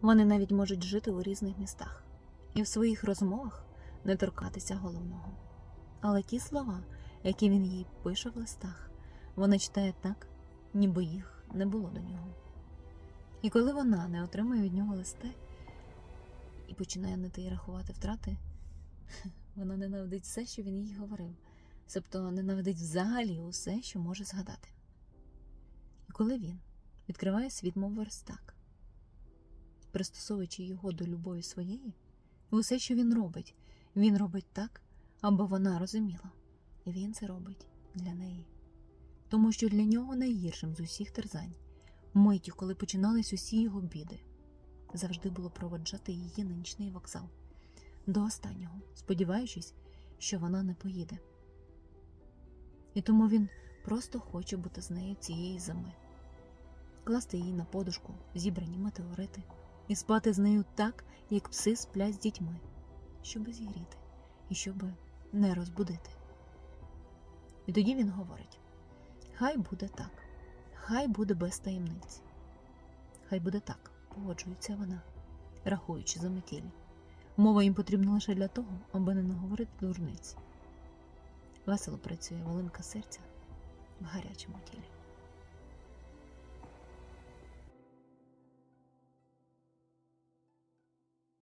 Вони навіть можуть жити у різних містах і в своїх розмовах не торкатися головного. Але ті слова, які він їй пише в листах, вона читає так, ніби їх не було до нього. І коли вона не отримує від нього листи і починає нити і рахувати втрати, вона ненавидить все, що він їй говорив, тобто ненавидить взагалі усе, що може згадати. І коли він відкриває світ, мов верстак, пристосовуючи його до любові своєї, усе, що він робить, він робить так, аби вона розуміла, і він це робить для неї. Тому що для нього найгіршим з усіх терзань, миттю, коли починались усі його біди, завжди було проводжати її на нічний вокзал до останнього, сподіваючись, що вона не поїде. І тому він просто хоче бути з нею цієї зими, класти її на подушку, зібрані метеорити, і спати з нею так, як пси сплять з дітьми, щоби зігріти і щоби не розбудити. І тоді він говорить: Хай буде так, хай буде без таємниць. Хай буде так, погоджується вона, рахуючи за метілі. Мова їм потрібна лише для того, аби не наговорити дурниць. Весело працює волинка серця в гарячому тілі.